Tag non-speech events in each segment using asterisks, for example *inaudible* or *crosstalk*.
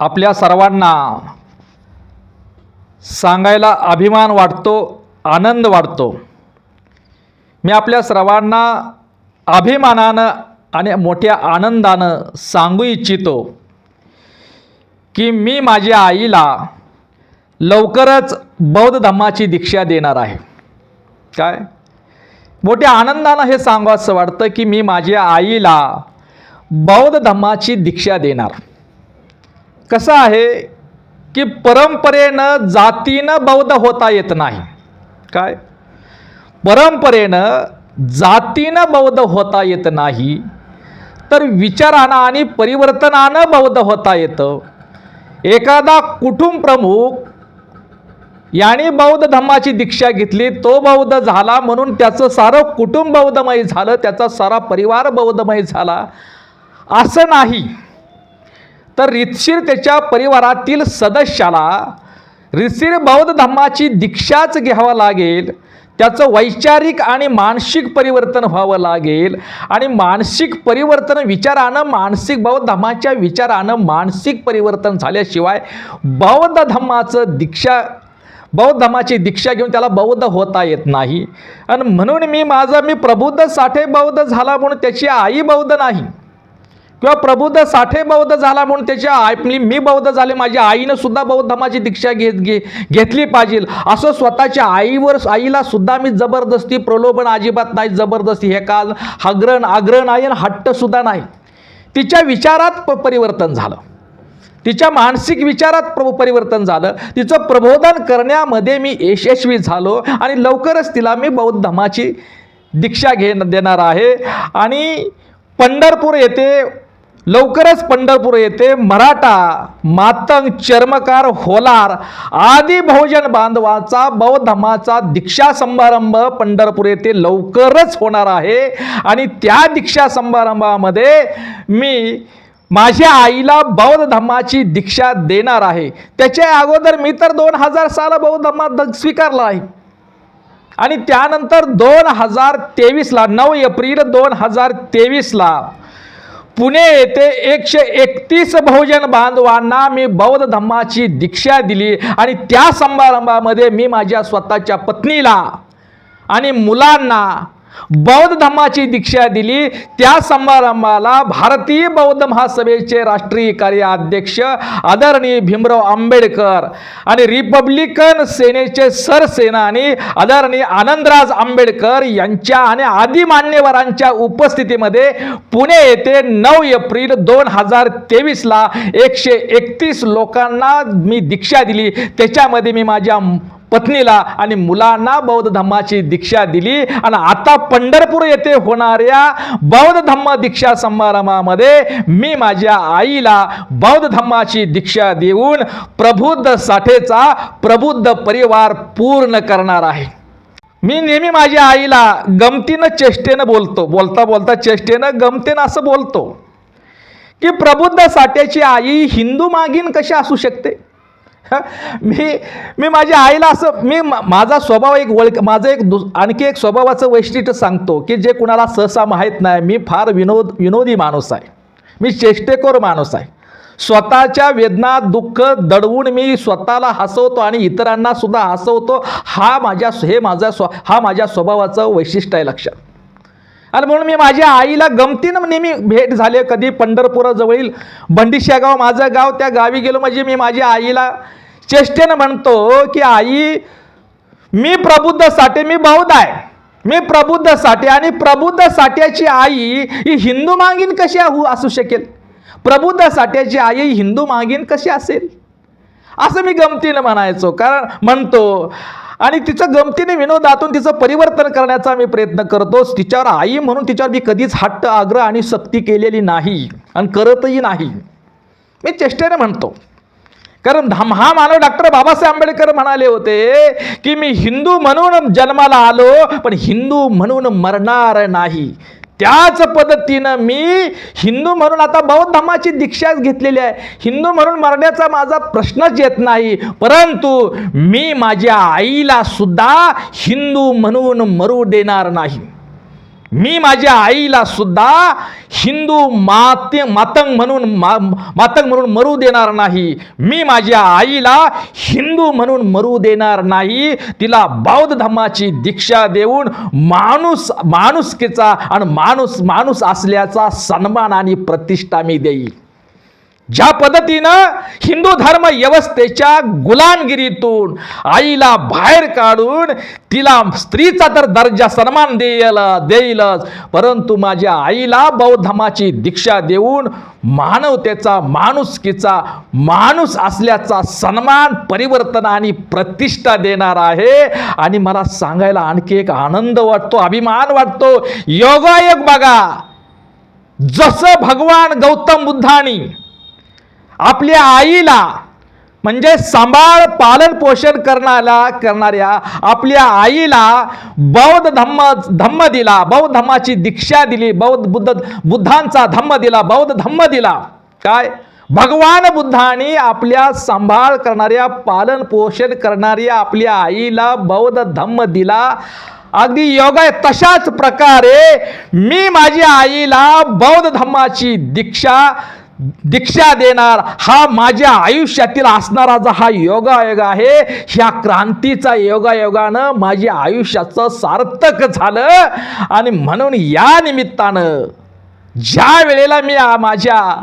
आपल्या सर्वांना सांगायला अभिमान वाटतो आनंद वाटतो. मी आपल्या सर्वांना अभिमानानं आणि मोठ्या आनंदानं सांगू इच्छितो की मी माझ्या आईला लवकरच बौद्ध धम्माची दीक्षा देणार आहे. काय? मोठ्या आनंदानं हे सांगावंसं वाटतं की मी माझ्या आईला बौद्ध धम्माची दीक्षा देणार. कसं आहे की परंपरेनं जातीनं बौद्ध होता येत नाही. काय? परंपरेनं जातीनं बौद्ध होता येत नाही तर विचारानं आणि परिवर्तनानं बौद्ध होता येतं. एखादा कुटुंब प्रमुख याने बौद्ध धम्माची दीक्षा घेतली तो बौद्ध झाला म्हणून त्याचं सारं कुटुंब बौद्धमय झालं त्याचा सारा परिवार बौद्धमय झाला. असं नाही. तर रितशीर त्याच्या परिवारातील सदस्याला रितशीर बौद्ध धम्माची दीक्षाच घ्यावं लागेल. त्याचं वैचारिक आणि मानसिक परिवर्तन व्हावं लागेल. आणि मानसिक परिवर्तन विचारानं मानसिक बौद्ध धम्माच्या विचारानं मानसिक परिवर्तन झाल्याशिवाय बौद्ध धम्माचं दीक्षा बौद्ध धमाची दीक्षा घेऊन त्याला बौद्ध होता येत नाही. आणि म्हणून मी माझं मी प्रबुद्ध साठे बौद्ध झाला म्हणून त्याची आई बौद्ध नाही. किंवा प्रबुद्ध साठे बौद्ध झाला म्हणून त्याच्या आई म्हणजे मी बौद्ध झाले माझ्या आईनं सुद्धा बौद्ध धर्माची दीक्षा घेत घे घेतली पाहिजे. असं स्वतःच्या आईवर आईला सुद्धा मी जबरदस्ती प्रलोभन अजिबात नाही जबरदस्ती. हे काल हग्रण आग्रह नाही आणि हट्ट सुद्धा नाही. तिच्या विचारात प परिवर्तन झालं. तिच्या मानसिक विचारात प्र परिवर्तन झालं. तिचं प्रबोधन करण्यामध्ये मी यशस्वी झालो आणि लवकरच तिला मी बौद्ध धर्माची दीक्षा घे देणार आहे. आणि पंढरपूर येथे लवकरच पंढरपूर येथे मराठा मातंग चर्मकार होलार आदी बहुजन बांधवाचा बौद्ध दीक्षा समारंभ पंढरपूर येथे लवकरच होणार आहे. आणि त्या दीक्षा समारंभामध्ये मी माझ्या आईला बौद्ध धम्माची दीक्षा देणार आहे. त्याच्या अगोदर मी तर दोन हजार साला बौद्ध धम्मा स्वीकारला आहे. आणि त्यानंतर दोन हजार तेवीसला नऊ एप्रिल दोन हजार तेवीसला पुणे येथे एकशे एकतीस बहुजन बांधवांना मी बौद्ध धम्माची दीक्षा दिली आणि त्या समारंभामध्ये मी माझ्या स्वतःच्या पत्नीला आणि मुलांना बौद्ध धम्माची दीक्षा दिली. त्या समारंभाला भारतीय बौद्ध महासभेचे राष्ट्रीय कार्याध्यक्ष आदरणीय भीमराव आंबेडकर आणि रिपब्लिकन सेनेचे सरसेनानी आदरणीय आनंदराज आंबेडकर यांच्या आणि आदी मान्यवरांच्या उपस्थितीमध्ये पुणे येथे नऊ एप्रिल दोन हजार तेवीसला एकशे एकतीस लोकांना मी दीक्षा दिली. त्याच्यामध्ये मी माझ्या पत्नीला आणि मुलांना बौद्ध धम्माची दीक्षा दिली. आणि आता पंढरपूर येथे होणाऱ्या बौद्ध धम्म दीक्षा समारंभामध्ये मी माझ्या आईला बौद्ध धम्माची दीक्षा देऊन प्रबुद्ध साठेचा प्रबुद्ध परिवार पूर्ण करणार आहे. मी नेहमी माझ्या आईला गमतीनं चेष्टेनं बोलतो बोलता बोलता चेष्टेनं गमतेनं असं बोलतो की प्रबुद्ध साठ्याची आई हिंदू मागीन कशी असू शकते? *laughs* मी मी माझ्या आईला असं मी माझा स्वभाव एक वळ माझं एक दु आणखी एक स्वभावाचं वैशिष्ट्य सांगतो की जे कुणाला सहसा माहीत नाही मी फार विनोद विनोदी माणूस आहे. मी चेष्टेकोर माणूस आहे. स्वतःच्या वेदना दुःख दडवून मी स्वतःला हसवतो आणि इतरांना सुद्धा हसवतो हा माझ्या हे माझा स्व हा माझ्या स्वभावाचं वैशिष्ट्य आहे लक्षात. आणि म्हणून मी माझ्या आईला गमतीनं नेहमी भेट झाली कधी पंढरपुराजवळील बंडिशागाव माझं गाव त्या गावी गेलो म्हणजे मी माझ्या आईला चेष्टेनं म्हणतो की आई मी प्रबुद्ध साठे मी बौद्ध आहे. मी प्रबुद्ध साठे आणि प्रबुद्ध साठ्याची आई ही हिंदू मागीन कशी आहू असू शकेल? प्रबुद्ध साठ्याची आई ही हिंदू मागीन कशी असेल? असं मी गमतीनं म्हणायचो. कारण म्हणतो आणि तिचं गमतीने विनोदातून तिचं परिवर्तन करण्याचा मी प्रयत्न करतोच तिच्यावर आई म्हणून तिच्यावर मी कधीच हट्ट आग्रह आणि सक्ती केलेली नाही आणि करतही नाही. मी चेष्टेने म्हणतो. कारण हा मानव डॉक्टर बाबासाहेब आंबेडकर म्हणाले होते की मी हिंदू म्हणून जन्माला आलो पण हिंदू म्हणून मरणार नाही. त्याच पद्धतीनं मी हिंदू म्हणून आता बौद्ध धर्माची दीक्षाच घेतलेली आहे. हिंदू म्हणून मरण्याचा माझा प्रश्नच येत नाही. परंतु मी माझ्या आईला सुद्धा हिंदू म्हणून मरू देणार नाही. मी माझ्या आईला सुद्धा हिंदू माते मातंग म्हणून मा मातंग म्हणून मरू देणार नाही. मी माझ्या आईला हिंदू म्हणून मरू देणार नाही. तिला बौद्ध धर्माची दीक्षा देऊन माणूस माणुसकीचा आणि माणूस माणूस असल्याचा सन्मान आणि प्रतिष्ठा मी देईल. ज्या पद्धतीनं हिंदू धर्म व्यवस्थेच्या गुलामगिरीतून आईला बाहेर काढून तिला स्त्रीचा तर दर्जा सन्मान देईल देईलच. परंतु माझ्या आईला बौद्धमाची दीक्षा देऊन मानवतेचा माणुसकीचा माणूस असल्याचा सन्मान परिवर्तन आणि प्रतिष्ठा देणार आहे. आणि मला सांगायला आणखी एक आनंद वाटतो अभिमान वाटतो. योगायोग बघा. जसं भगवान गौतम बुद्धानी आपल्या आईला म्हणजे सांभाळ पालन पोषण करणाऱ्या करणाऱ्या आपल्या आईला बौद्ध धम्म धम्म दिला बौद्ध धम्माची दीक्षा दिली बौद्ध बुद्ध बुद्धांचा धम्म दिला बौद्ध धम्म दिला. काय? भगवान बुद्धाने आपल्या सांभाळ करणाऱ्या पालन पोषण करणाऱ्या आपल्या आईला बौद्ध धम्म दिला. अगदी योगा तशाच प्रकारे मी माझ्या आईला बौद्ध धम्माची दीक्षा दीक्षा देणार हा माझ्या आयुष्यातील असणारा जो हा योगायोग आहे ह्या क्रांतीचा योगायोगानं माझ्या आयुष्याचं सार्थक झालं. आणि म्हणून या निमित्तानं ज्या वेळेला मी माझ्या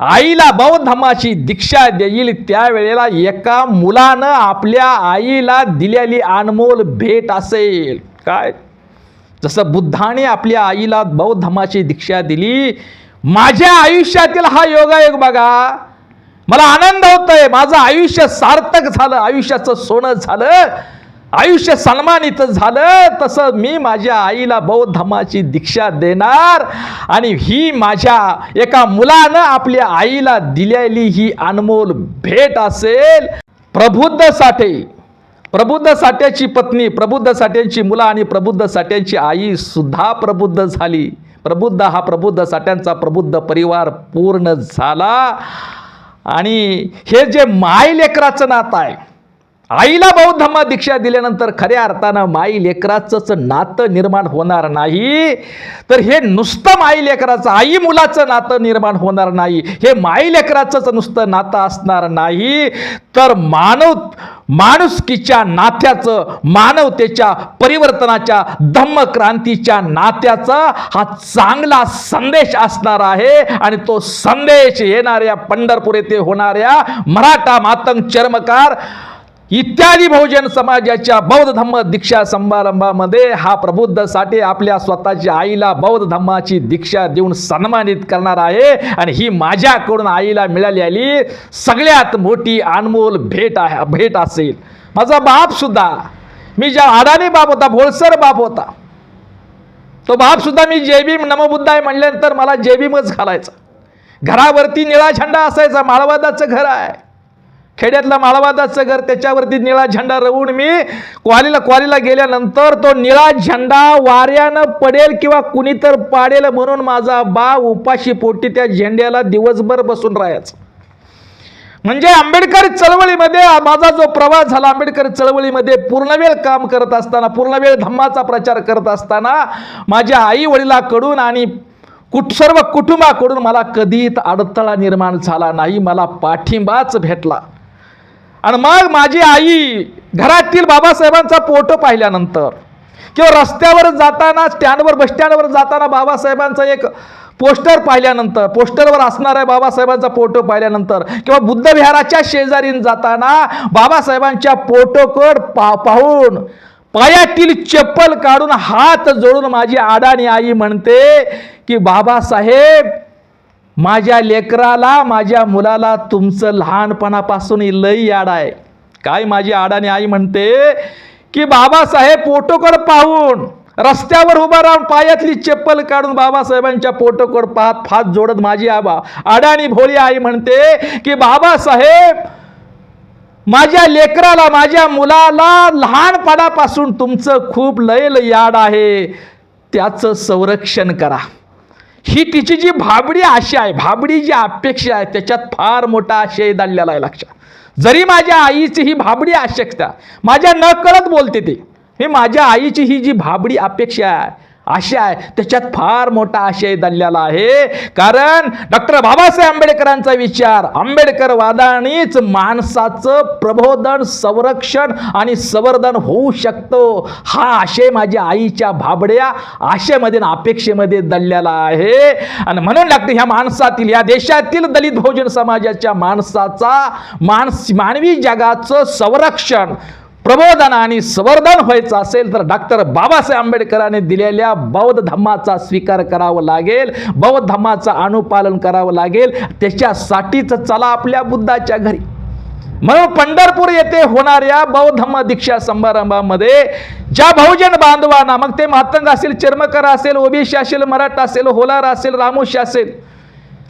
आईला बौद्ध दीक्षा देईल त्यावेळेला एका मुलानं आपल्या आईला दिलेली अनमोल भेट असेल. काय? जसं बुद्धाने आपल्या आईला बौद्ध दीक्षा दिली माझ्या आयुष्यातील हा योगायोग बघा. मला आनंद होतोय. माझं आयुष्य सार्थक झालं. आयुष्याचं सोनं झालं. आयुष्य सन्मानित झालं. तसं मी माझ्या आईला बौद्ध धर्माची दीक्षा देणार आणि ही माझ्या एका मुलानं आपल्या आईला दिलेली ही अनमोल भेट असेल. प्रबुद्ध साठे. प्रबुद्ध साठ्याची पत्नी प्रबुद्ध साठ्यांची मुलं आणि प्रबुद्ध साठ्यांची आई सुद्धा प्रबुद्ध झाली. प्रबुद्ध हा प्रबुद्ध साठ्यांचा प्रबुद्ध परिवार पूर्ण झाला. आणि हे जे माय लेकराचं नातं आहे आईला बौद्ध दीक्षा दिल्यानंतर खऱ्या अर्थानं माई लेकराचंच नातं निर्माण होणार नाही. तर हे नुसतं माई लेकराचं आई मुलाचं नातं निर्माण होणार नाही. हे माई लेकराचंच नुसतं नातं असणार नाही. तर मानव माणुसकीच्या नात्याचं मानवतेच्या परिवर्तनाच्या धम्मक्रांतीच्या नात्याचा हा चांगला संदेश असणार आहे. आणि तो संदेश येणाऱ्या पंढरपूर येथे होणाऱ्या मराठा मातंग चर्मकार इत्यादी बहुजन समाजाच्या बौद्ध धम्म दीक्षा समारंभामध्ये हा प्रबुद्ध साठे आपल्या स्वतःच्या आईला बौद्ध धम्माची दीक्षा देऊन सन्मानित करणार आहे. आणि ही माझ्याकडून आईला मिळालेली सगळ्यात मोठी अनमोल भेट आहे भेट असेल. माझा बापसुद्धा मी ज्या अडाणी बाप होता भोळसर बाप होता तो बापसुद्धा मी जेबीम नमबुद्ध आहे म्हणल्यानंतर मला जेबीमच घालायचा. घरावरती निळा झेंडा असायचा माळवादाचं घर आहे. खेड्यातला माळवादाचं घर त्याच्यावरती निळा झेंडा रवून मी क्वालीला क्वालीला गेल्यानंतर तो निळा झेंडा वाऱ्यानं पडेल किंवा कुणी तर पाडेल म्हणून माझा बा उपाशी पोटी त्या झेंड्याला दिवसभर बसून राहायचं. म्हणजे आंबेडकर चळवळीमध्ये माझा जो प्रवास झाला आंबेडकर चळवळीमध्ये पूर्णवेळ काम करत असताना पूर्णवेळ धम्माचा प्रचार करत असताना माझ्या आई वडिलाकडून आणि कुठ सर्व कुटुंबाकडून मला कधीच अडथळा निर्माण झाला नाही मला पाठिंबाच भेटला. आणि मग माझी आई घरातील बाबासाहेबांचा फोटो पाहिल्यानंतर किंवा रस्त्यावर जाताना स्टँडवर बस स्टँडवर जाताना बाबासाहेबांचा एक पोस्टर पाहिल्यानंतर पोस्टरवर असणाऱ्या बाबासाहेबांचा फोटो पाहिल्यानंतर किंवा बुद्धविहाराच्या शेजारी जाताना बाबासाहेबांच्या फोटोकड पा पाहून पायातील चप्पल काढून हात जोडून माझी आडाणी आई म्हणते की बाबासाहेब माझ्या लेकराला माझ्या मुलाला तुमचं लहानपणापासून लई याड आहे. काय माझी आडाने आई म्हणते की बाबासाहेब पोटोकड पाहून रस्त्यावर उभा राहून पायातली चप्पल काढून बाबासाहेबांच्या पोटोकड पाहत फात जोडत माझी आबा आडाणी भोळी आई म्हणते की बाबासाहेब माझ्या लेकराला माझ्या मुलाला लहानपणापासून तुमचं खूप लयल याड आहे. त्याचं संरक्षण करा. ही तिची जी भाबडी आशा आहे भाबडी जी अपेक्षा आहे त्याच्यात फार मोठा आशय दडलेला आहे लक्षात. जरी माझ्या आईची ही भाबडी आवश्यकता माझ्या न कळत बोलते ते हे माझ्या आईची ही जी भाबडी अपेक्षा आहे आशय आहे त्याच्यात फार मोठा आशय दडलेला आहे. कारण डॉक्टर बाबासाहेब आंबेडकरांचा विचार आंबेडकर वादानेच माणसाचं प्रबोधन संरक्षण आणि संवर्धन होऊ शकतो. हा आशय माझ्या आईच्या भाबड्या आशेमध्ये अपेक्षेमध्ये दडलेला आहे. आणि म्हणून लागते ह्या माणसातील या देशातील दलित बहुजन समाजाच्या माणसाचा माणस मानवी जगाचं संरक्षण प्रबोधन आणि संवर्धन व्हायचं असेल तर डॉक्टर बाबासाहेब आंबेडकरांनी दिलेल्या बौद्ध धम्माचा स्वीकार करावा लागेल. बौद्ध धम्माचं अनुपालन करावं लागेल. त्याच्यासाठीच चला आपल्या बुद्धाच्या घरी. म्हणून पंढरपूर येथे होणाऱ्या बौद्ध दीक्षा समारंभामध्ये ज्या बहुजन बांधवांना मग ते मातंग असेल चर्मकर असेल ओबीसी असेल मराठा असेल होलार असेल रामोशी असेल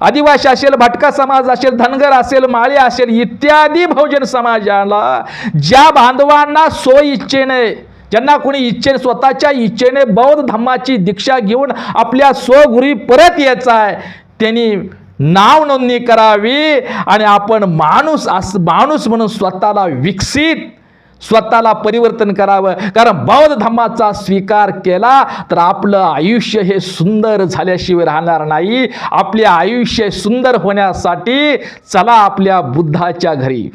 आदिवासी असेल भटका समाज असेल धनगर असेल माळी असेल इत्यादी बहुजन समाजाला ज्या बांधवांना सोय इच्छेने ज्यांना कोणी इच्छेने स्वतःच्या इच्छेने बौद्ध धम्माची दीक्षा घेऊन आपल्या स्वगुरी परत यायचा आहे त्यांनी नाव नोंदणी करावी आणि आपण माणूस अस माणूस म्हणून स्वतःला विकसित स्वतःला परिवर्तन करावं. कारण बौद्ध धम्माचा स्वीकार केला तर आपलं आयुष्य हे सुंदर झाल्याशिवाय राहणार नाही. आपले आयुष्य सुंदर होण्यासाठी चला आपल्या बुद्धाच्या घरी.